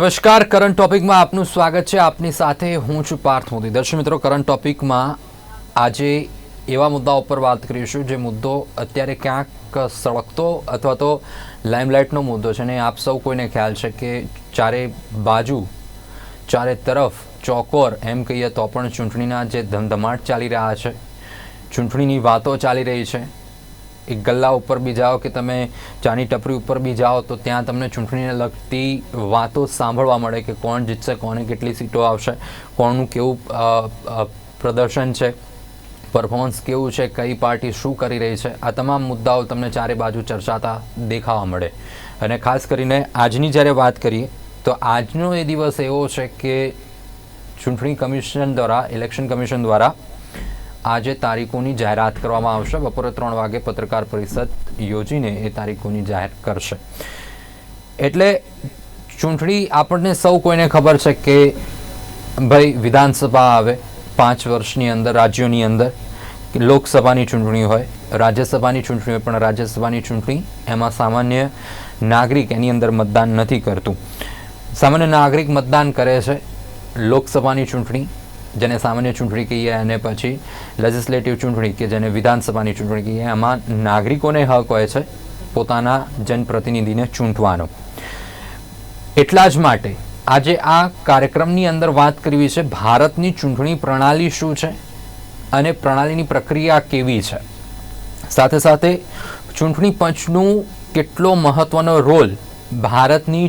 નમસ્કાર કરંટ ટોપિકમાં આપનું સ્વાગત છે. આપની સાથે હું છું પાર્થ મોદી. દર્શક મિત્રો કરંટ ટોપિકમાં આજે એવા મુદ્દા ઉપર વાત કરીશું જે મુદ્દો અત્યારે ક્યાંક સળગતો અથવા તો લાઇમલાઇટનો મુદ્દો છે. અને આપ સૌ કોઈને ખ્યાલ છે કે ચારે બાજુ, ચારે તરફ ચોકોર, એમ કહીએ તો પણ ચૂંટણીના જે ધમધમાટ ચાલી રહ્યા છે, ચૂંટણીની વાતો ચાલી રહી છે. એક ગલ્લા ઉપર બી જાઓ કે તમે ચાની ટપરી ઉપર બી જાઓ તો ત્યાં તમને ચૂંટણીને લગતી વાતો સાંભળવા મળે કે કોણ જીતશે કોને કેટલી સીટો આવશે, કોણનું કેવું પ્રદર્શન છે પરફોર્મન્સ કેવું છે, કઈ પાર્ટી શું કરી રહી છે, આ તમામ મુદ્દાઓ તમને ચારે બાજુ ચર્ચાતા દેખાવા મળે. અને ખાસ કરીને આજની જ્યારે વાત કરીએ તો આજનો એ દિવસ એવો છે કે ચૂંટણી કમિશન દ્વારા ઇલેક્શન કમિશન દ્વારા આજે તારીખોની જાહેરાત કરવામાં આવશે. બપોરે ત્રણ વાગે પત્રકાર પરિષદ યોજીને એ તારીખોની જાહેર કરશે. એટલે ચૂંટણી આપણને સૌ કોઈને ખબર છે કે ભાઈ વિધાનસભા આવે, પાંચ વર્ષની અંદર, રાજ્યોની અંદર લોકસભાની ચૂંટણી હોય, રાજ્યસભાની ચૂંટણી હોય, પણ રાજ્યસભાની ચૂંટણી એમાં સામાન્ય નાગરિક એની અંદર મતદાન નથી કરતું. સામાન્ય નાગરિક મતદાન કરે છે, લોકસભાની ચૂંટણી જેને સામાન્ય ચૂંટણી કહીએ અને પછી લેજિસ્લેટિવ ચૂંટણી કે જેને વિધાનસભાની ચૂંટણી કહીએ એમાં નાગરિકોને હક હોય છે પોતાના જનપ્રતિનિધિને ચૂંટવાનો. એટલા જ માટે આજે આ કાર્યક્રમની અંદર વાત કરવી છે ભારતની ચૂંટણી પ્રણાલી શું છે અને પ્રણાલીની પ્રક્રિયા કેવી છે. સાથે સાથે ચૂંટણી પંચનું કેટલો મહત્વનો રોલ ભારતની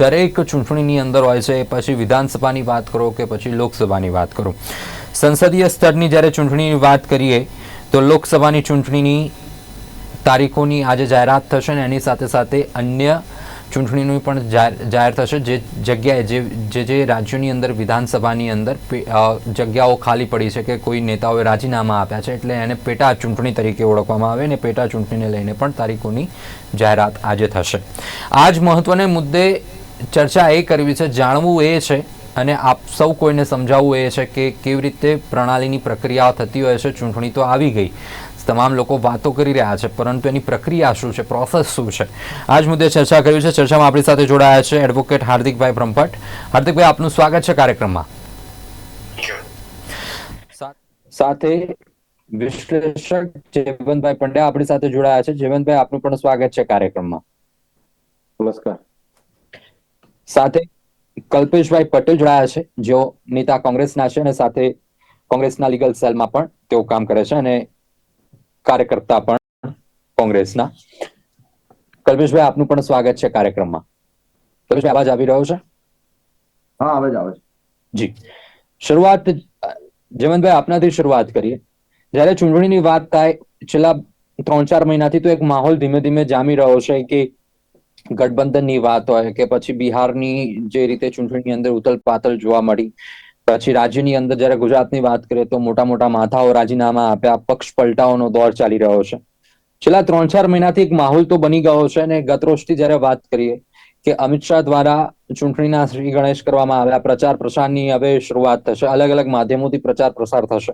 દરેક ચૂંટણીની અંદર હોય છે, પછી વિધાનસભાની વાત કરો કે પછી લોકસભાની વાત કરો. સંસદીય સ્તરની જ્યારે ચૂંટણીની વાત કરીએ, તો લોકસભાની ચૂંટણીની તારીખોની આજે જાહેરાત થશે ને એની સાથે સાથે અન્ય ચૂંટણીનું પણ જાહેર થશે. જે જગ્યાએ, જે જે જે રાજ્યોની અંદર, વિધાનસભાની અંદર જગ્યાઓ ખાલી પડી છે કે કોઈ નેતાઓએ રાજીનામા આપ્યા છે, એટલે એને પેટા ચૂંટણી તરીકે ઓળખવામાં આવે અને પેટા ચૂંટણીને લઈને પણ તારીખોની જાહેરાત આજે થશે. આ જ મહત્વને મુદ્દે ચર્ચા એ કરવી છે જાણવું એ છે અને આપ સૌ કોઈને સમજાવવું એ છે કે કેવી રીતે પ્રણાલીની પ્રક્રિયા થતી હોય છે ચૂંટણી તો આવી ગઈ. તમામ લોકો વાતો કરી રહ્યા છે પરંતુ એની પ્રક્રિયા શું છે પ્રોસેસ શું છે? આ જ મુદ્દે ચર્ચા કરવી છે ચર્ચામાં આપણી સાથે જોડાયા છે એડવોકેટ હાર્દિકભાઈ બ્રહ્મભટ્ટ. હાર્દિકભાઈ આપનું સ્વાગત છે કાર્યક્રમમાં. સાથે વિશ્લેષક જેવંતભાઈ પંડ્યા આપણી સાથે જોડાયા છે. જેવંતભાઈ આપનું પણ સ્વાગત છે કાર્યક્રમમાં. નમસ્કાર. સાથે કલ્પેશભાઈ પટેલ જોડાયા છે જેઓ નેતા કોંગ્રેસના છે અને સાથે કોંગ્રેસના લીગલ સેલમાં પણ તેઓ કામ કરે છે અને કાર્યકર્તા પણ કોંગ્રેસના. કલ્પેશભાઈ આપનું પણ સ્વાગત છે કાર્યક્રમમાં. કલ્પેશભાઈ અવાજ આવી રહ્યો છે? હા આવે આવે છે. જી. શરૂઆત જયવંતભાઈ આપનાથી શરૂઆત કરીએ. જ્યારે ચૂંટણીની વાત થાય છેલ્લા ત્રણ ચાર મહિનાથી તો એક માહોલ ધીમે ધીમે જામી રહ્યો છે કે ગઠબંધનની વાત હોય કે પછી બિહારની જે રીતે ચૂંટણીની અંદર ઉથલ પાથલ જોવા મળી, પછી રાજ્યની અંદર જ્યારે ગુજરાતની વાત કરીએ તો મોટા મોટા માથાઓ રાજીનામા આપ્યા, પક્ષ પલટાઓનો દોર ચાલી રહ્યો છે. છેલ્લા ત્રણ ચાર મહિનાથી એક માહોલ તો બની ગયો છે અને ગત રોજથી જ્યારે વાત કરીએ કે અમિત શાહ દ્વારા ચૂંટણીના શ્રી ગણેશ કરવામાં આવ્યા, પ્રચાર પ્રસારની હવે શરૂઆત થશે, અલગ અલગ માધ્યમોથી પ્રચાર પ્રસાર થશે.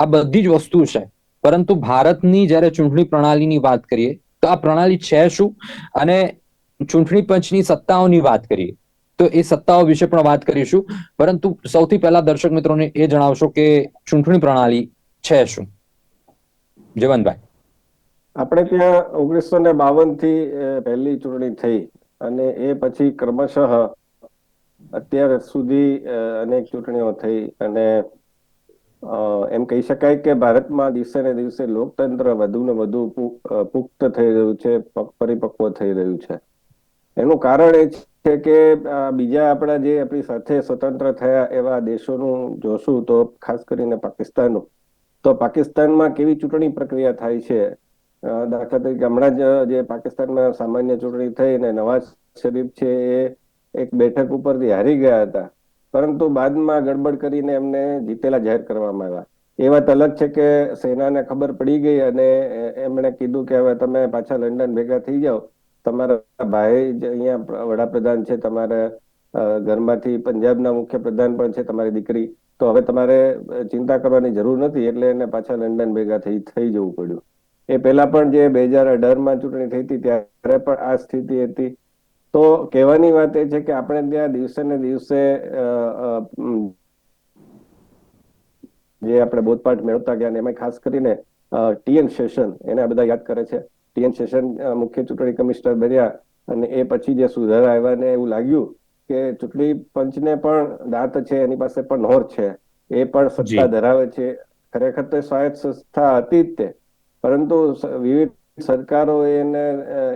આ બધી જ વસ્તુ છે. પરંતુ ભારતની જ્યારે ચૂંટણી પ્રણાલીની વાત કરીએ તો આ પ્રણાલી છે શું? અને ચૂંટણી પંચની સત્તાઓની વાત કરીએ, તો એ સત્તાઓ વિશે પણ વાત કરીશું. પરંતુ સૌથી પહેલા દર્શક મિત્રોને એ જણાવશો કે ચૂંટણી પ્રણાલી છે શું? જવનભાઈ. આપણે ત્યાં ઓગણીસો ને બાવનથી પહેલી ચૂંટણી થઈ અને એ પછી ક્રમશઃ અત્યાર સુધી અનેક ચૂંટણીઓ થઈ અને એમ કહી શકાય કે ભારતમાં દિવસે ને દિવસે લોકતંત્ર વધુ ને વધુ પુખ્ત થઈ રહ્યું છે પરિપક્વ થઈ રહ્યું છે. એનું કારણ એ છે કે બીજા આપણા જે આપણી સાથે સ્વતંત્ર થયા એવા દેશોનું જોશું તો ખાસ કરીને પાકિસ્તાનનું, તો પાકિસ્તાનમાં કેવી ચૂંટણી પ્રક્રિયા થાય છે? દાખલા તરીકે હમણાં જ જે પાકિસ્તાનમાં સામાન્ય ચૂંટણી થઈ અને નવાઝ શરીફ છે એ એક બેઠક ઉપરથી હારી ગયા હતા. પરંતુ બાદમાં ગડબડ કરીને એમને જીતેલા જાહેર કરવામાં આવ્યા. એ વાત અલગ છે કે સેનાને ખબર પડી ગઈ અને એમણે કીધું કે હવે તમે પાછા લંડન ભેગા થઈ જાઓ. તમારા ભાઈ અહીંયા વડાપ્રધાન છે, તમારા ઘરમાંથી પંજાબના મુખ્યપ્રધાન પણ છે, તમારી દીકરી. તો હવે તમારે ચિંતા કરવાની જરૂર નથી, એટલે એને પાછા લંડન ભેગા થઈ થઈ જવું પડ્યું. એ પહેલા પણ જે બે હજાર અઢારમાં ચૂંટણી થઈ હતી, ત્યારે પણ આ સ્થિતિ હતી. તો કહેવાની વાત એ છે કે આપણે ત્યાં દિવસે ને દિવસે જે આપણે બોધપાઠ મેળવતા ગયા એમાં ખાસ કરીને ટીએન સેશન, એને આ બધા યાદ કરે છે. ટીએન શેષન મુખ્ય ચૂંટણી કમિશનર બન્યા અને એ પછી જે સુધારા આવ્યા ને એવું લાગ્યું કે ચૂંટણી પંચને પણ દાંત છે એની પાસે પણ નોર છે. એ પણ સત્તા ધરાવે છે. ખરેખર તો સ્વાયત્ત સંસ્થા હતી જ તે. પરંતુ વિવિધ સરકારો એને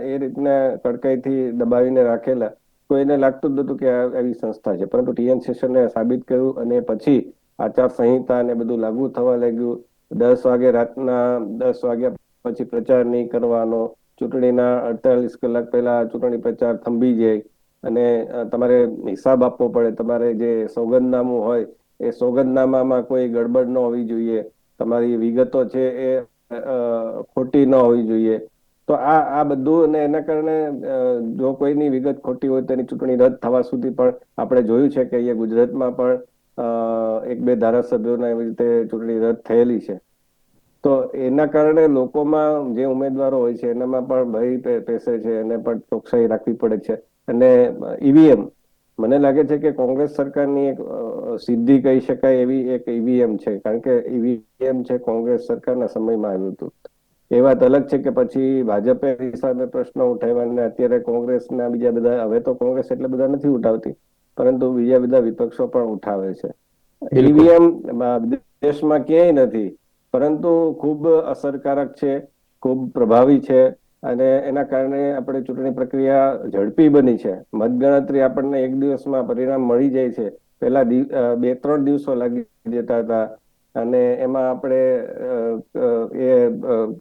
એ રીતના કડકાઈથી દબાવીને રાખેલા. તો એને લાગતું જ નતું કે એવી સંસ્થા છે. પરંતુ ટીએન સેશને સાબિત કર્યું અને પછી આચાર સંહિતા ને બધું લાગુ થવા લાગ્યું. દસ વાગે રાતના દસ વાગ્યા પછી પ્રચાર નહીં કરવાનો. ચૂંટણીના અડતાલીસ કલાક પહેલા ચૂંટણી પ્રચાર થંભી જાય અને તમારે હિસાબ આપવો પડે. તમારે જે સોગંદનામું હોય એ સોગંદનામામાં કોઈ ગડબડ ન હોવી જોઈએ. તમારી વિગતો છે એ ખોટી ન હોવી જોઈએ. તો આ આ બધું અને એના કારણે જો કોઈની વિગત ખોટી હોય તેની ચૂંટણી રદ થવા સુધી પણ આપણે જોયું છે કે અહીંયા ગુજરાતમાં પણ એક બે ધારાસભ્યોના એવી રીતે ચૂંટણી રદ થયેલી છે. તો એના કારણે લોકોમાં જે ઉમેદવારો હોય છે એનામાં પણ ભય પેસે છે એને પણ ચોકસાઈ રાખવી પડે છે. અને ઈવીએમ મને લાગે છે કે કોંગ્રેસ સરકારની એક સિદ્ધિ કહી શકાય એવી એક ઈવીએમ છે. કારણ કે ઈવીએમ છે કોંગ્રેસ સરકારના સમયમાં આવ્યું હતું. એ વાત અલગ છે કે પછી ભાજપે હિસાબે પ્રશ્નો ઉઠાવ્યા અત્યારે કોંગ્રેસના બીજા બધા હવે તો કોંગ્રેસ એટલે બધા નથી ઉઠાવતી પરંતુ બીજા બધા વિપક્ષો પણ ઉઠાવે છે. ઈવીએમ દેશમાં ક્યાંય નથી. પરંતુ ખૂબ અસરકારક છે, ખૂબ પ્રભાવી છે અને એના કારણે આપણે ચૂંટણી પ્રક્રિયા ઝડપી બની છે. મતગણતરી આપણને એક દિવસમાં પરિણામ મળી જાય છે. પહેલા બે, ત્રણ દિવસો લાગી જતા હતા અને એમાં આપણે એ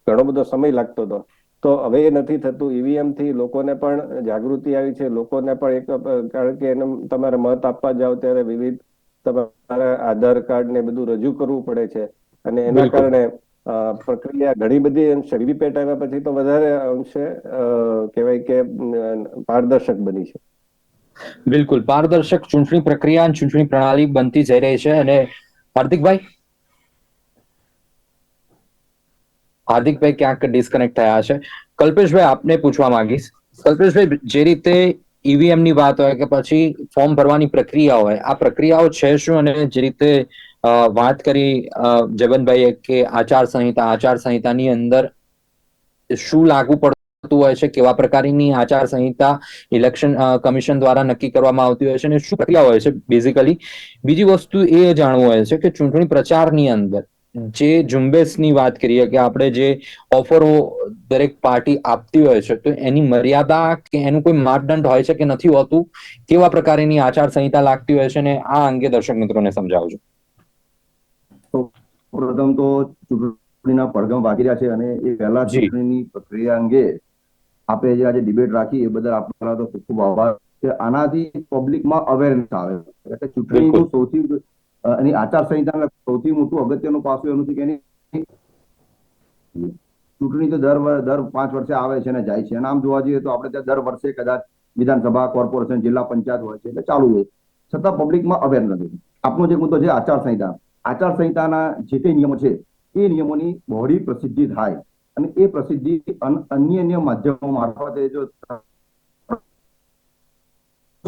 ઘણો બધો સમય લાગતો હતો. તો હવે એ નથી થતું. ઈવીએમથી લોકોને પણ જાગૃતિ આવી છે. લોકોને પણ એક કારણ કે એને, તમારે મત આપવા જાઓ ત્યારે વિવિધ તમારા આધાર કાર્ડ ને બધું રજૂ કરવું પડે છે. અને એના કારણે પ્રક્રિયા ઘણી બધી અંશે વીવીપેટ આવ્યા પછી તો વધારે અંશે કહેવાય કે પારદર્શક બની છે. બિલકુલ. પારદર્શક ચૂંટણી પ્રક્રિયા અને ચૂંટણી પ્રણાલી બનતી જઈ રહી છે. અને હાર્દિકભાઈ? હાર્દિકભાઈ ક્યાંક ડિસ્કનેક્ટ થયા છે. કલ્પેશભાઈ આપને પૂછવા માંગીશ. કલ્પેશભાઈ જે રીતે ઈવીએમની વાત હોય કે પછી ફોર્મ ભરવાની પ્રક્રિયા હોય આ પ્રક્રિયાઓ છે શું? અને જે રીતે વાત કરી જગનભાઈએ કે આચાર સંહિતા આચાર સંહિતાની અંદર શું લાગુ પડતું હોય છે, કેવા પ્રકારની આચાર સંહિતા ઇલેક્શન કમિશન દ્વારા નક્કી કરવામાં આવતી હોય છે અને શું પ્રક્રિયા હોય છે બેઝિકલી બીજી વસ્તુ એ જાણવું હોય છે કે ચૂંટણી પ્રચારની અંદર જે ઝુંબેશની વાત કરીએ કે આપણે જે ઓફરો દરેક પાર્ટી આપતી હોય છે, તો એની મર્યાદા કે એનું કોઈ માપદંડ હોય છે કે નથી હોતું? કેવા પ્રકારની આચાર સંહિતા લાગતી હોય છે? અને આ અંગે દર્શક મિત્રોને સમજાવજો. પ્રથમ તો ચૂંટણીના પડઘમ વાગી રહ્યા છે અને એ પહેલા ચૂંટણીની પ્રક્રિયા અંગે આપણે જે આજે ડિબેટ રાખી એ બદલ આપણા તો ખૂબ ખૂબ આભાર. કે આનાથી પબ્લિકમાં અવેરનેસ આવે. એટલે ચૂંટણીનું સૌથી એની આચાર સૌથી મોટું અગત્યનું પાસું એનું છે કે એની ચૂંટણી તો દર દર પાંચ વર્ષે આવે છે અને જાય છે. અને આમ જોવા જઈએ તો આપણે ત્યાં દર વર્ષે કદાચ વિધાનસભા કોર્પોરેશન જિલ્લા પંચાયત હોય છે. એટલે ચાલુ હોય. છતાં પબ્લિકમાં અવેર નથી. આપનો જે મુદ્દો છે આચાર સંહિતા આચાર સંહિતાના જે તે નિયમો છે, એ નિયમોની બહોળી પ્રસિદ્ધિ થાય અને એ પ્રસિદ્ધિ અન- અન્ય અન્ય માધ્યમો મારફતે જો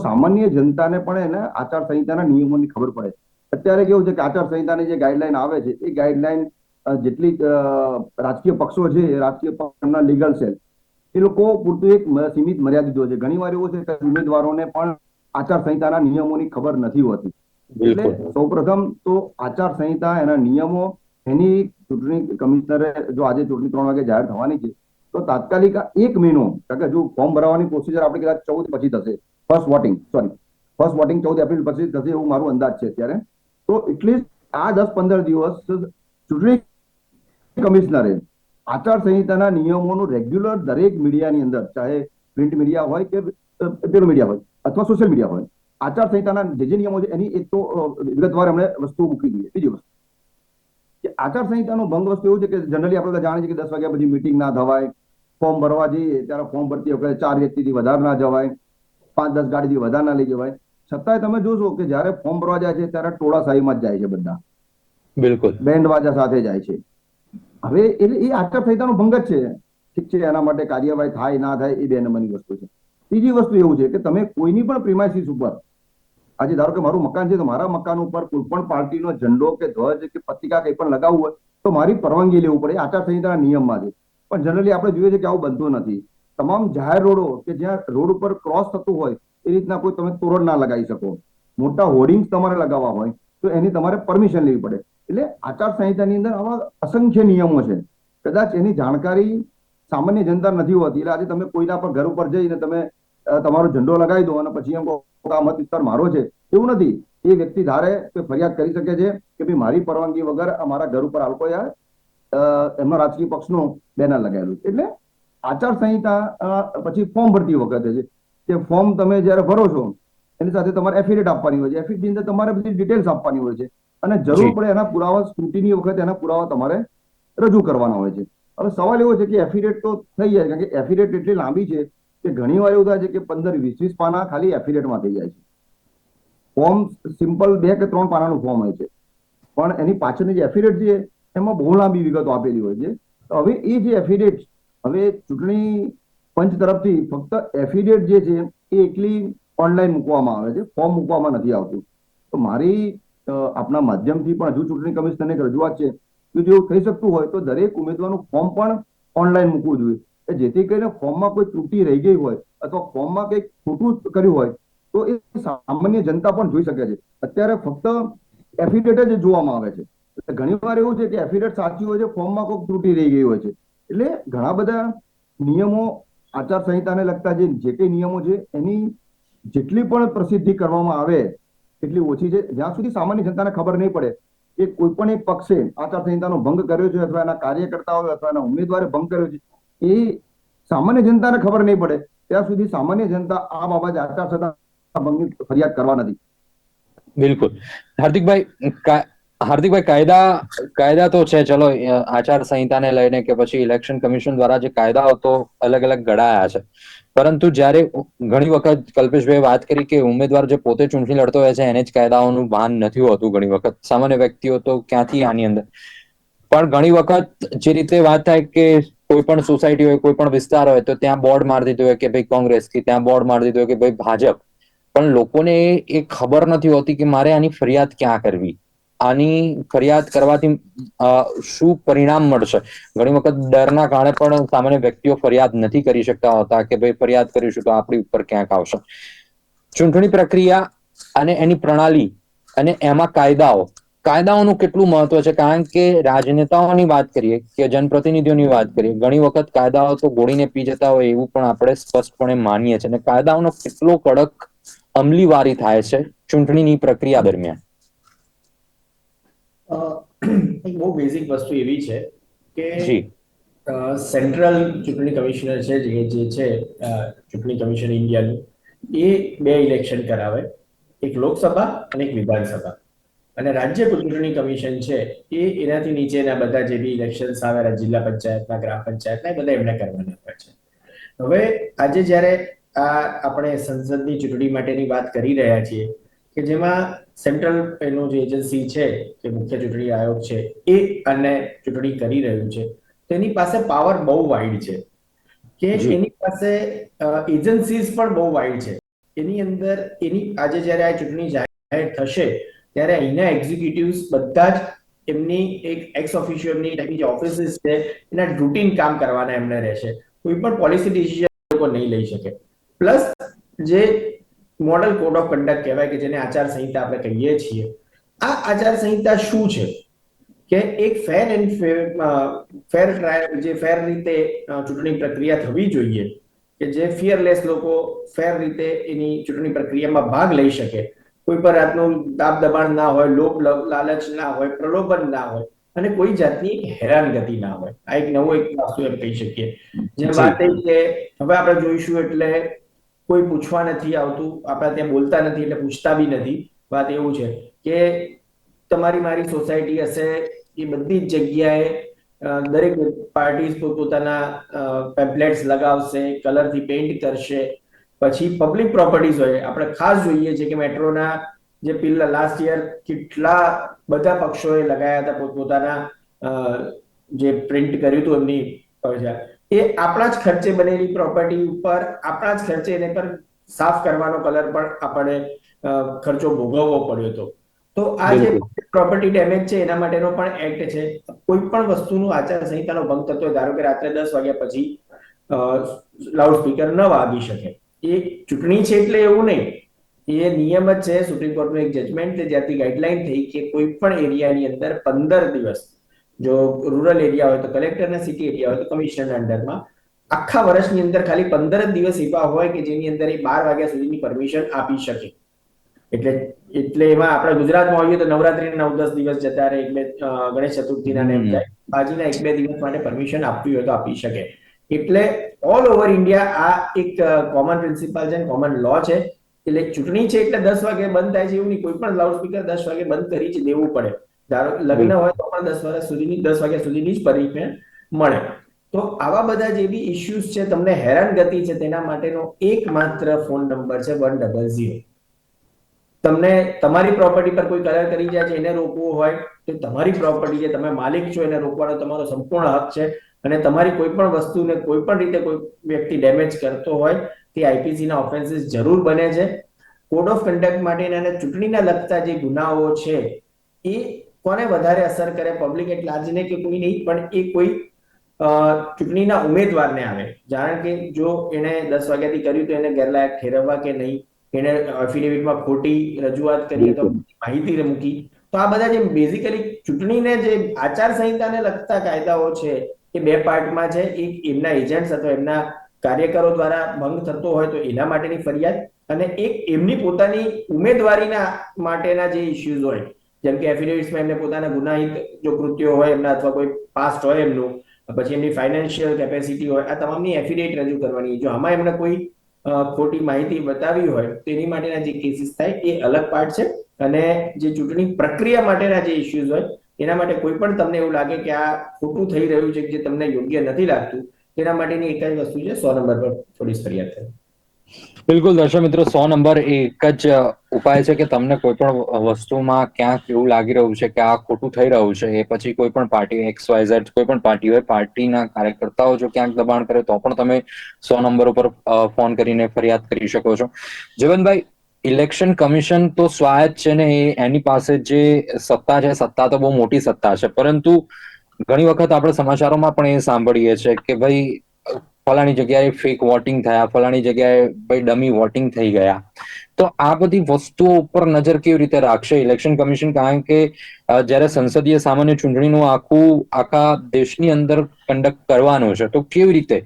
સામાન્ય જનતાને પણ એને આચાર સંહિતાના નિયમોની ખબર પડે. અત્યારે કેવું છે કે આચાર સંહિતાની જે ગાઈડલાઈન આવે છે, એ ગાઈડલાઈન જેટલી રાજકીય પક્ષો છે રાજકીય પક્ષના લીગલ સેલ એ લોકો પૂરતું એક સીમિત મર્યાદિત હોય છે. ઘણી વાર એવું છે કે ઉમેદવારોને પણ આચાર સંહિતાના નિયમોની ખબર નથી હોતી. એટલે સૌપ્રથમ તો આચાર સંહિતા એના નિયમો એની ચૂંટણી કમિશનરે જો આજે ચૂંટણી ત્રણ વાગે જાહેર થવાની છે તો તાત્કાલિક એક મહિનો કારણ કે જો ફોર્મ ભરવાની પ્રોસિજર આપણે કદાચ ચૌદ પછી થશે first voting sorry first voting ચૌદ એપ્રિલ પછી થશે એવું મારું અંદાજ છે અત્યારે. તો એટલીસ્ટ આ દસ પંદર દિવસ ચૂંટણી કમિશનરે આચાર સંહિતાના નિયમોનું રેગ્યુલર દરેક મીડિયાની અંદર ચાહે પ્રિન્ટ મીડિયા હોય કે પેલું મીડિયા હોય અથવા સોશિયલ મીડિયા હોય આચાર સંહિતાના જે જે નિયમો છે એની એક તો વિગતવાર એમણે વસ્તુ મૂકી દઈએ બીજી વસ્તુ કે આચાર સંહિતાનો ભંગ વસ્તુ એવું છે કે જનરલી આપણે બધા જાણીએ છીએ કે દસ વાગ્યા પછી મીટિંગ ના થવાય ફોર્મ ભરવા જઈએ ત્યારે ફોર્મ ભરતી વખતે ચાર વ્યક્તિથી વધારે ના જવાય પાંચ દસ ગાડીથી વધારે ના લઈ જવાય. છતાંય તમે જોશો કે જ્યારે ફોર્મ ભરવા જાય છે ત્યારે ટોળા સાહીમાં જ જાય છે બધા. બિલકુલ. બેન્ડ વાજા સાથે જાય છે. હવે એટલે એ આચાર સંહિતાનો ભંગ જ છે. ઠીક છે એના માટે કાર્યવાહી થાય ના થાય એ બે નંબરની વસ્તુ છે. ત્રીજી વસ્તુ એવું છે કે તમે કોઈની પણ પ્રિમાઇસીસ ઉપર આજે ધારો કે મારું મકાન છે, તો મારા મકાન ઉપર કોઈ પણ પાર્ટીનો ઝંડો કે ધ્વજ કે પત્રિકા કંઈ પણ લગાવવું હોય, તો મારી પરવાનગી લેવું પડે આચારસંહિતાના નિયમમાં છે. પણ જનરલી આપણે જોઈએ છે કે આવું બનતું નથી. તમામ જાહેર રોડો કે જ્યાં રોડ ઉપર ક્રોસ થતું હોય, એ રીતના કોઈ તમે તોરણ ના લગાવી શકો. મોટા હોર્ડિંગ્સ તમારે લગાવવા હોય, તો એની તમારે પરમિશન લેવી પડે. એટલે આચારસંહિતાની અંદર આવા અસંખ્ય નિયમો છે. કદાચ એની જાણકારી સામાન્ય જનતા નથી હોતી, એટલે આજે તમે કોઈના પર ઘર ઉપર જઈને તમે તમારો ઝંડો લગાવી દો અને પછી એમ કહો આ મત વિસ્તાર મારો છે. એવું નથી. એ વ્યક્તિ ધારે કે ફરિયાદ કરી શકે છે કે ભાઈ મારી પરવાનગી વગર અમારા ઘર ઉપર આ લોકોએ અ, એમના રાજકીય પક્ષનું બેનર લગાવેલું એટલે આચારસંહિતા સંહિતા પછી ફોર્મ ભરતી વખતે છે કે ફોર્મ તમે જ્યારે ભરો છો એની સાથે તમારે એફિડેટ આપવાની હોય છે. એફિડેટ અંદર તમારે બધી ડિટેલ્સ આપવાની હોય છે. અને જરૂર પડે એના પુરાવા સ્ક્રુટીની વખતે એના પુરાવા તમારે રજૂ કરવાના હોય છે. હવે સવાલ એવો છે કે એફિડેટ તો થઈ જાય કારણ કે એફિડેટ એટલી લાંબી છે કે ઘણી વાર એવું થાય છે કે પંદર વીસ વીસ પાના ખાલી એફિડેટમાં થઈ જાય છે. ફોર્મ સિમ્પલ બે કે ત્રણ પાનાનું ફોર્મ હોય છે. પણ એની પાછળની જે એફિડેટ છે, એમાં બહુ લાંબી વિગતો આપેલી હોય છે. તો હવે એ જે એફિડેટ હવે ચૂંટણી પંચ તરફથી ફક્ત એફિડેટ જે છે, એ એકલી ઓનલાઈન મૂકવામાં આવે છે. ફોર્મ મૂકવામાં નથી આવતું. તો મારી આપના માધ્યમથી પણ હજુ ચૂંટણી કમિશનરને રજૂઆત છે. કે જો થઈ શકતું હોય તો દરેક ઉમેદવારનું ફોર્મ પણ ઓનલાઈન મૂકવું જોઈએ. જેથી કરીને ફોર્મમાં કોઈ ત્રુટિ રહી ગઈ હોય અથવા ફોર્મમાં કંઈક ખોટું કર્યું હોય, તો એ સામાન્ય જનતા પણ જોઈ શકે છે. અત્યારે ફક્ત એફિડેટ જ જોવામાં આવે છે. ઘણી વાર એવું છે કે એફિડેટ સાચી હોય છે, ફોર્મમાં કોઈ ત્રુટિ રહી ગઈ હોય છે. એટલે ઘણા બધા નિયમો આચારસંહિતાને લગતા જે જે કંઈ નિયમો છે, એની જેટલી પણ પ્રસિદ્ધિ કરવામાં આવે, એટલી ઓછી છે. જ્યાં સુધી સામાન્ય જનતાને ખબર નહીં પડે કે કોઈ પણ એક પક્ષે આચારસંહિતાનો ભંગ કર્યો છે અથવા એના કાર્યકર્તાઓ અથવા એના ઉમેદવારે ભંગ કર્યો છે એ સામાન્ય જનતાને ખબર નહીં પડે. ત્યાં સુધી સામાન્ય જનતા આ બાબતે આચારસંહિતા ભંગની ફરિયાદ કરવા નથી. બિલકુલ. હાર્દિકભાઈ હાર્દિકભાઈ, કાયદા કાયદા તો છે, ચલો આચાર સંહિતાને લઈને કે પછી ઇલેક્શન કમિશન દ્વારા જે કાયદાઓ તો અલગ અલગ ઘડાયા છે. પરંતુ જ્યારે ઘણી વખત કલ્પેશભાઈ વાત કરી કે ઉમેદવાર જે પોતે ચૂંટણી લડતો હોય છે, એને જ કાયદાઓનું ભાન નથી હોતું ઘણી વખત. સામાન્ય વ્યક્તિઓ તો ક્યાંથી આની અંદર? પણ ઘણી વખત જે રીતે વાત થાય કે કોઈ પણ સોસાયટી હોય કોઈ પણ વિસ્તાર હોય, તો ત્યાં બોર્ડ મારી દીધું હોય કે ભાઈ કોંગ્રેસ કે ત્યાં બોર્ડ મારી દીધું હોય કે ભાઈ ભાજપ. પણ લોકોને એ ખબર નથી હોતી કે મારે આની ફરિયાદ ક્યાં કરવી? આની ફરિયાદ કરવાથી શું પરિણામ મળશે? ઘણી વખત ડરના કારણે પણ સામાન્ય વ્યક્તિઓ ફરિયાદ નથી કરી શકતા હોતા કે ભાઈ ફરિયાદ કરીશું તો આપણી ઉપર ક્યાંક આવશે. ચૂંટણી પ્રક્રિયા અને એની પ્રણાલી અને એમાં કાયદાઓ કાયદાઓનું કેટલું મહત્વ છે? કારણ કે રાજનેતાઓની વાત કરીએ કે જનપ્રતિનિધિઓની વાત કરીએ ઘણી વખત કાયદાઓ તો ગોળીને પી જતા હોય એવું પણ આપણે સ્પષ્ટપણે માનીએ છીએ અને કાયદાઓનો કેટલો કડક અમલીવારી થાય છે ચૂંટણીની પ્રક્રિયા દરમિયાન? બહુ બેઝિક વસ્તુ એવી છે કે જી. સેન્ટ્રલ ચૂંટણી કમિશનર છે જે જે છે ચૂંટણી કમિશન ઇન્ડિયાનું એ બે ઇલેક્શન કરાવે. એક લોકસભા અને એક વિધાનસભા. અને રાજ્ય ચૂંટણી કમિશન છે એ એનાથી નીચેના બધા જે બી ઇલેક્શન્સ આવેલા જિલ્લા પંચાયતના ગ્રામ પંચાયતના બધા એમને કરવાના હોય છે. હવે આજે જ્યારે આ આપણે સંસદની ચૂંટણી માટેની વાત કરી રહ્યા છીએ કે જેમાં સેન્ટ્રલ એનું જે એજન્સી છે કે મુખ્ય ચૂંટણી આયોગ છે એ અને ચૂંટણી કરી રહ્યું છે તેની પાસે પાવર બહુ વાઇડ છે. કે એની પાસે એજન્સીઝ પણ બહુ વાઇડ છે. એની અંદર એની આજે જ્યારે આ ચૂંટણી જાહેર થશે ત્યારે અહીંના એક્ઝિક્યુટિવ્સ બધા જ એમની એક એક્સ ઓફિશિયલની ટાઈપની જે ઓફિસિસ છે, એના રૂટીન કામ કરવાના એમને રહેશે. કોઈ પણ પોલિસી ડિસિઝન લોકો નહીં લઈ શકે. પ્લસ જે મોડલ કોડ ઓફ કન્ડક્ટ કહેવાય કે જેને આચાર સંહિતા આપણે કહીએ છીએ, આ આચાર સંહિતા શું છે? કે એક ફેર એન્ડ ફેર જે ફેર રીતે ચૂંટણી પ્રક્રિયા થવી જોઈએ, કે જે ફિયરલેસ લોકો ફેર રીતે એની ચૂંટણી પ્રક્રિયામાં ભાગ લઈ શકે કોઈ પણ જાતનું દાબ દબાણ ના હોય લોભ લાલચ ના હોય પ્રલોભન ના હોય અને કોઈ જાતની હેરાનગતિ ના હોય. આ એક નવો એક વસ્તુ એમ કહી શકીએ. જે વાત એ કે હવે આપણે જોઈશું એટલે કોઈ પૂછવા નથી આવતું આપણે ત્યાં બોલતા નથી એટલે પૂછતા બી નથી. વાત એવું છે કે તમારી મારી સોસાયટી હશે એ બધી જ જગ્યાએ દરેક પાર્ટીઝ પોતપોતાના પેમ્પલેટ્સ લગાવશે કલરથી પેઇન્ટ કરશે પછી પબ્લિક પ્રોપર્ટીઝ હોય. આપણે ખાસ જોઈએ છે કે મેટ્રોના જે પિલ્લા લાસ્ટ યર કેટલા બધા પક્ષોએ લગાયા હતા પોતપોતાના જે પ્રિન્ટ કર્યું હતું એમની એ આપણા જ ખર્ચે બનેલી પ્રોપર્ટી ઉપર આપણા જ ખર્ચે એને પર સાફ કરવાનો કલર પણ આપણે ખર્ચો ભોગવવો પડ્યો હતો. તો આ જે પ્રોપર્ટી ડેમેજ છે એના માટેનો પણ એક્ટ છે. કોઈ પણ વસ્તુનું આચાર સંહિતાનો ભંગ થતો હોય ધારો કે રાત્રે દસ વાગ્યા પછી લાઉડ સ્પીકર ન વાગી શકે. એ ચૂંટણી છે એટલે એવું નહીં. એ નિયમ જ છે સુપ્રીમ કોર્ટનું એક જજમેન્ટ છે જ્યાંથી ગાઈડલાઈન થઈ કે કોઈ પણ એરિયાની અંદર પંદર દિવસ જો રૂરલ એરિયા હોય તો કલેક્ટર અને સિટી એરિયા હોય તો કમિશનરના અંડરમાં આખા વર્ષની અંદર ખાલી પંદર જ દિવસ એવા હોય કે જેની અંદર એ બાર વાગ્યા સુધીની પરમિશન આપી શકે. એટલે એટલે એમાં આપણે ગુજરાતમાં આવીએ તો નવરાત્રી નવ દસ દિવસ જતા રહે એટલે ગણેશ ચતુર્થીના ને બાજીના એક બે દિવસ માટે પરમિશન આપવી હોય તો આપી શકે. એટલે ઓલ ઓવર ઇન્ડિયા આ એક કોમન પ્રિન્સિપલ છે કોમન લો છે. એટલે ચૂંટણી છે એટલે દસ વાગે બંધ થાય છે એવું નહીં. કોઈ પણ લાઉડ સ્પીકર દસ વાગે બંધ કરી જ દેવું પડે. ધારો લગ્ન હોય તો પણ દસ વાગ્યા સુધીની દસ વાગ્યા સુધીની જ પરમિશન મળે. તો આવા બધા જે બી ઇશ્યુઝ છે તમને હેરાનગતિ છે તેના માટેનો એકમાત્ર ફોન નંબર છે વન ડબલ ઝીરો તમને તમારી પ્રોપર્ટી પર કોઈ કલર કરી જાય છે એને રોકવું હોય તો તમારી પ્રોપર્ટી છે તમે માલિક છો એને રોકવાનો તમારો સંપૂર્ણ હક છે. અને તમારી કોઈ પણ વસ્તુને કોઈ પણ રીતે કોઈ વ્યક્તિ ડેમેજ કરતો હોય તે આઈપીસીના ઓફેન્સીસ જરૂર બને છે. કોડ ઓફ કન્ડક્ટ માટેના અને ચૂંટણીના લગતા જે ગુનાઓ છે એ કોને વધારે અસર કરે? પબ્લિક એટ લાર્જને કે કોઈ નહીં? પણ એ કોઈ ચૂંટણીના ઉમેદવારને આવે. કારણ કે જો એને દસ વાગ્યાથી કર્યું તો એને ગેરલાયક ઠેરવવા કે નહીં? એને એફિડેવિટમાં ખોટી રજૂઆત કરી તો માહિતી મૂકી. તો આ બધા જે બેઝિકલી ચૂંટણીને જે આચાર સંહિતાને લગતા કાયદાઓ છે એ બે પાર્ટમાં છે, એક એમના એજન્ટ્સ અથવા એમના કાર્યકરો દ્વારા ભંગ થતો હોય તો એના માટેની ફરિયાદ અને એક એમની પોતાની ઉમેદવારીના માટેના જે ઇશ્યુઝ હોય, જેમ કે એફિડેવિટ્સમાં એમને પોતાના ગુનાહિત જો કૃત્યો હોય એમના અથવા કોઈ પાસ્ટ હોય એમનું, પછી એમની ફાઇનાન્શિયલ કેપેસિટી હોય, આ તમામની એફિડેવિટ રજૂ કરવાની. જો આમાં એમને કોઈ ખોટી માહિતી બતાવી હોય, તો એની માટેના જે કેસીસ થાય, એ અલગ પાર્ટ છે. અને જે ચૂંટણી પ્રક્રિયા માટેના જે ઇશ્યુઝ હોય એના માટે કોઈ પણ તમને એવું લાગે કે આ ખોટું થઈ રહ્યું છે જે તમને યોગ્ય નથી લાગતું, તેના માટેની એક જ વસ્તુ છે, સો નંબર પર પોલીસ ફરિયાદ થાય બિલકુલ દર્શક મિત્રો, સો નંબર એક જ ઉપાય છે કે તમને કોઈ પણ વસ્તુમાં ક્યાંક એવું લાગી રહ્યું છે કે આ ખોટું થઈ રહ્યું છે, એ પછી કોઈ પણ પાર્ટી, એક્સ વાય ઝેડ, કોઈ પણ પાર્ટી હોય, પાર્ટીના કાર્યકર્તાઓ જો ક્યાંક દબાણ કરે તો પણ તમે સો નંબર ઉપર ફોન કરીને ફરિયાદ કરી શકો છો. જીવનભાઈ ઇલેક્શન કમિશન તો સ્વાયત્ત છે ને એની પાસે જે સત્તા છે, સત્તા તો બહુ મોટી સત્તા છે. પરંતુ ઘણી વખત આપણે સમાચારોમાં પણ એ સાંભળીએ છીએ કે ભાઈ, ફલાણી જગ્યાએ ફેક વોટિંગ થયા, ફલાણી જગ્યાએ ભાઈ ડમી વોટિંગ થઈ ગયા. તો આ બધી વસ્તુઓ ઉપર નજર કેવી રીતે રાખશે ઇલેક્શન કમિશન? કારણ કે જ્યારે સંસદીય સામાન્ય ચૂંટણીનું આખું, આખા દેશની અંદર કન્ડક્ટ કરવાનું છે, તો કેવી રીતે?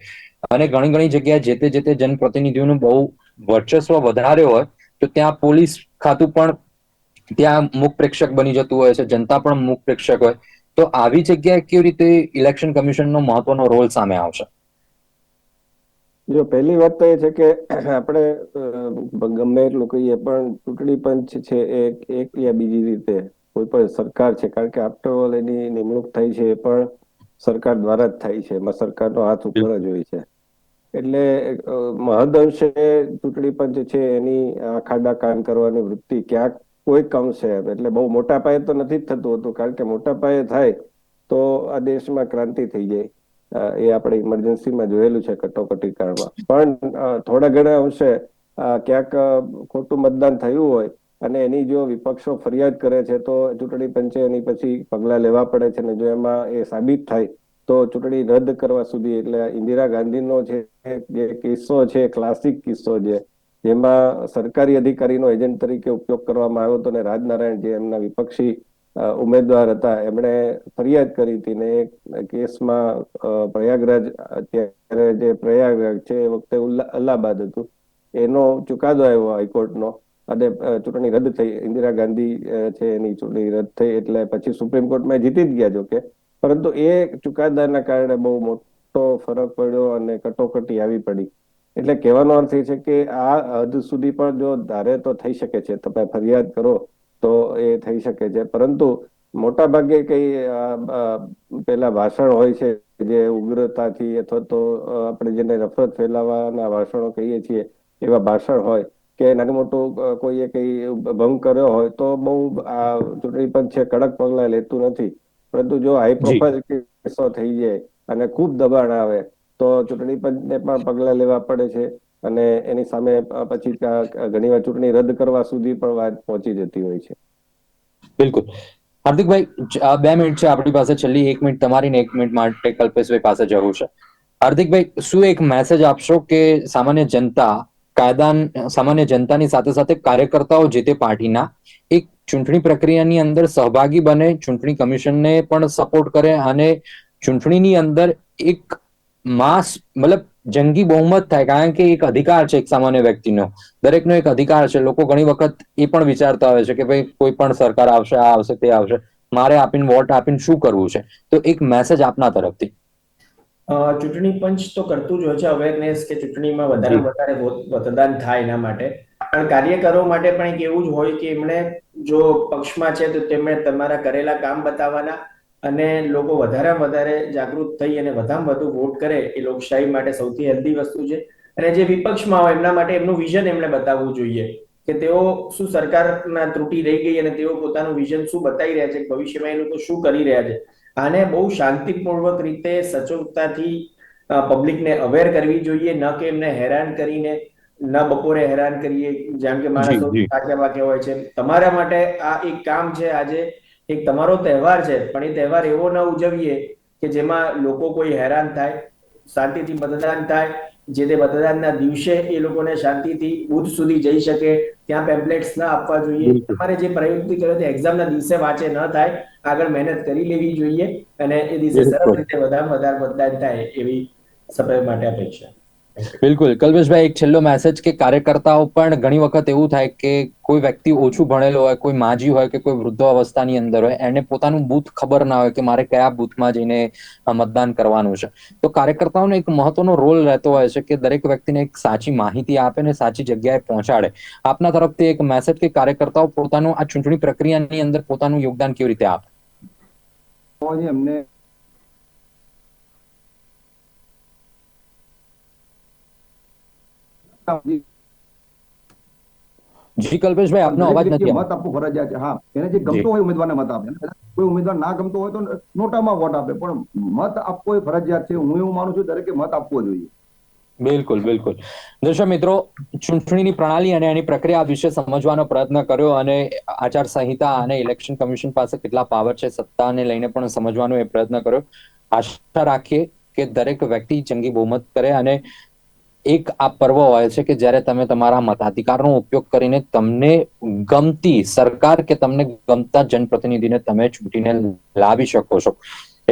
અને ઘણી ઘણી જગ્યાએ જે તે જે તે જનપ્રતિનિધિઓનું બહુ વર્ચસ્વ વધારે હોય તો ત્યાં પોલીસ ખાતું પણ ત્યાં મુખ પ્રેક્ષક બની જતું હોય છે, જનતા પણ મુખ પ્રેક્ષક હોય. તો આવી જગ્યાએ કેવી રીતે ઇલેક્શન કમિશનનો મહત્વનો રોલ સામે આવશે? જો પહેલી વાત તો એ છે કે આપણે ગમે એટલું કહીએ, પણ ચૂંટણી પંચ છે એ એક યા બીજી રીતે કોઈ પણ સરકાર છે. કારણ કે આફ્ટર એની નિમણૂક થઈ છે એ પણ સરકાર દ્વારા જ થાય છે. એમાં સરકારનો હાથ ઉપર જ હોય છે. એટલે મહદઅંશે ચૂંટણી પંચ છે એની આખાડા ખાડા કાન કરવાની વૃત્તિ ક્યાંક કોઈક અંશે એટલે બહુ મોટા પાયે તો નથી થતું હતું. કારણ કે મોટા પાયે થાય તો આ દેશમાં ક્રાંતિ થઈ જાય. એ આપણે ઇમરજન્સીમાં જોયેલું છે કટોકટી કાળમાં. પણ થોડા ઘણા અંશે ક્યાંક ખોટું મતદાન થયું હોય અને એની જો વિપક્ષો ફરિયાદ કરે છે તો ચૂંટણી પંચે એની પછી પગલા લેવા પડે છે અને જો એમાં એ સાબિત થાય તો ચૂંટણી રદ કરવા સુધી એટલે ઇન્દિરા ગાંધીનો જે જે કિસ્સો છે ક્લાસિક કિસ્સો છે જેમાં સરકારી અધિકારીનો એજન્ટ તરીકે ઉપયોગ કરવામાં આવ્યો હતો અને રાજનારાયણ જે એમના વિપક્ષી ઉમેદવાર હતા, એમણે ફરિયાદ કરી હતી ને કેસમાં પ્રયાગરાજ, અત્યારે જે પ્રયાગરાજ છે એ વખતે અલ્હાબાદ હતું. એનો ચુકાદો આવ્યો હાઈકોર્ટનો અને ચૂંટણી રદ થઈ. ઇન્દિરા ગાંધી છે એની ચૂંટણી રદ થઈ એટલે પછી સુપ્રીમ કોર્ટમાં જીતી જ ગયા જોકે. પરંતુ એ ચુકાદાના કારણે બહુ મોટો ફરક પડ્યો અને કટોકટી આવી પડી. એટલે કહેવાનો અર્થ એ છે કે આ હદ સુધી પણ જો ધારે તો થઈ શકે છે. તમે ફરિયાદ કરો તો એ થઈ શકે છે. પરંતુ મોટા ભાગે કઈ પેલા ભાષણ હોય છે જે ઉગ્રતાથી અથવા તો આપણે જેને નફરત ફેલાવવાના ભાષણો કહીએ છીએ એવા ભાષણ હોય કે નાનું મોટું કોઈએ કઈ ભંગ કર્યો હોય તો બહુ આ ચૂંટણી પંચ છે કડક પગલા લેતું નથી. પરંતુ જો હાઈ પ્રોફાઇલ કેસો થઈ જાય અને ખૂબ દબાણ આવે તો ચૂંટણી પંચને પણ પગલાં લેવા પડે છે અને એની સામે પછી ઘણીવાર ચૂંટણી રદ કરવા સુધી પણ વાત પહોંચી જતી હોય છે. બિલકુલ. હાર્દિકભાઈ બે મિનિટ છે આપણી પાસે છેલ્લી એક મિનિટ તમારી ને એક મિનિટ માટે કલ્પેશભાઈ પાસે જવું છે. હાર્દિકભાઈ શું એક મેસેજ આપશો કે સામાન્ય જનતા કાયદા સામાન્ય જનતાની સાથે સાથે કાર્યકર્તાઓ જે તે પાર્ટીના એક ચૂંટણી પ્રક્રિયાની અંદર સહભાગી બને ચૂંટણી કમિશનને પણ સપોર્ટ કરે અને ચૂંટણીની અંદર એક માસ મતલબ જંગી બહુમત થાય કારણ કે એક અધિકાર છે એક સામાન્ય વ્યક્તિનો. દરેકનો એક અધિકાર છે. લોકો ઘણી વખત એ પણ વિચારતા હોય છે કે ભાઈ કોઈ પણ સરકાર આવશે આ આવશે તે આવશે. મારે આપીને વોટ આપીને શું કરવું છે? તો એક મેસેજ આપના તરફથી. ચૂંટણી પંચ તો કરતું જ હોય છે. અવેરનેસ કે ચૂંટણીમાં વધારે વધારે મતદાન થાય એના માટે. કાર્યકરો માટે પણ એક એવું જ હોય કે એમણે જો પક્ષમાં છે તો તેમણે તમારા કરેલા કામ બતાવવાના અને લોકો વધારે વધારે જાગૃત થઈ અને વધારે વધુ વોટ કરે એ લોકશાહી માટે સૌથી હેલ્ધી વસ્તુ છે. અને જે વિપક્ષમાં હોય એમના માટે એમનું વિઝન એમણે બતાવવું જોઈએ કે તેઓ શું સરકારના ત્રુટી રહી ગઈ અને તેઓ પોતાનું વિઝન શું બતાવી રહ્યા છે, ભવિષ્યમાં એ લોકો શું કરી રહ્યા છે. આને બહુ શાંતિપૂર્વક રીતે સચોટતાથી પબ્લિકને અવેર કરવી જોઈએ, ન કે એમને હેરાન કરીને ન બપોરે હેરાન કરીએ જેમ કે માણસો. થાક્યા પાક્યા હોય છે. તમારા માટે આ એક કામ છે આજે એક તમારો તહેવાર છે પણ એ તહેવાર એવો ન ઉજવીએ કે જેમાં લોકો કોઈ હેરાન થાય શાંતિથી મતદાન થાય જે તે મતદાનના દિવસે એ લોકોને શાંતિથી બુથ સુધી જઈ શકે ત્યાં પેમ્પલેટ્સ ના આપવા જોઈએ. તમારે જે પ્રયુક્તિ કર્યો તે એક્ઝામના દિવસે વાંચે ન થાય આગળ મહેનત કરી લેવી જોઈએ અને એ દિવસે સરસ રીતે વધારે વધારે મતદાન થાય એવી સભા માટે અપેક્ષા. બિલકુલ. કલ્પેશભાઈ, એક છેલ્લો મેસેજ કે કાર્યકર્તાઓ પણ ઘણી વખત એવું થાય કે કોઈ વ્યક્તિ ઓછું ભણેલો હોય, કોઈ માજી હોય કે કોઈ વૃદ્ધો અવસ્થાની અંદર હોય, એને પોતાનું બૂથ ખબર ના હોય કે મારે કયા બૂથમાં જઈને મતદાન કરવાનું છે. તો કાર્યકર્તાઓનો એક મહત્વનો રોલ રહેતો હોય છે કે દરેક વ્યક્તિને એક સાચી માહિતી આપે ને સાચી જગ્યાએ પહોંચાડે. આપના તરફથી એક મેસેજ કે કાર્યકર્તાઓ પોતાનું આ ચૂંટણી પ્રક્રિયાની અંદર પોતાનું યોગદાન કેવી રીતે આપે? એમને જી કલ્પેશભાઈ આપનો અવાજ નથી મત આપવો ફરજિયાત છે હા. એને જે ગમતો હોય ઉમેદવારને મત આપે. કોઈ ઉમેદવાર ના ગમતો હોય તો નોટામાં વોટ આપે. પણ મત આપવો એ ફરજિયાત છે. હું એવું માનું છું દરેકે મત આપવો જોઈએ. બિલકુલ બિલકુલ. દર્શક મિત્રો ચૂંટણીની પ્રણાલી અને એની પ્રક્રિયા વિશે સમજવાનો પ્રયત્ન કર્યો અને આચાર સંહિતા અને ઇલેક્શન કમિશન પાસે કેટલા પાવર છે સત્તાને લઈને પણ સમજવાનો એ પ્રયત્ન કર્યો. આશા રાખીએ કે દરેક વ્યક્તિ જંગી બહુમત કરે અને એક આ પર્વ હોય છે કે જ્યારે તમે તમારા મતાધિકારનો ઉપયોગ કરીને તમને ગમતી સરકાર કે તમને ગમતા જનપ્રતિનિધિને તમે ચૂંટીને લાવી શકો છો.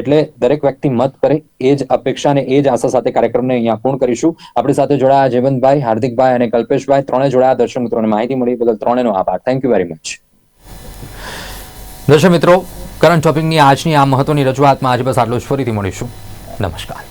એટલે દરેક વ્યક્તિ મત કરે એ જ અપેક્ષા અને એ જ આશા સાથે કાર્યક્રમને અહીંયા પૂર્ણ કરીશું. આપણી સાથે જોડાયા જયવંતભાઈ હાર્દિકભાઈ અને કલ્પેશભાઈ. ત્રણે જોડાયા. દર્શક મિત્રોને માહિતી મળી. બદલ ત્રણેનો આભાર. થેન્ક યુ વેરી મચ દર્શક મિત્રો કરંટ ટોપિકની આજની આ મહત્વની રજૂઆતમાં આજે બસ આટલું જ. ફરીથી મળીશું. નમસ્કાર.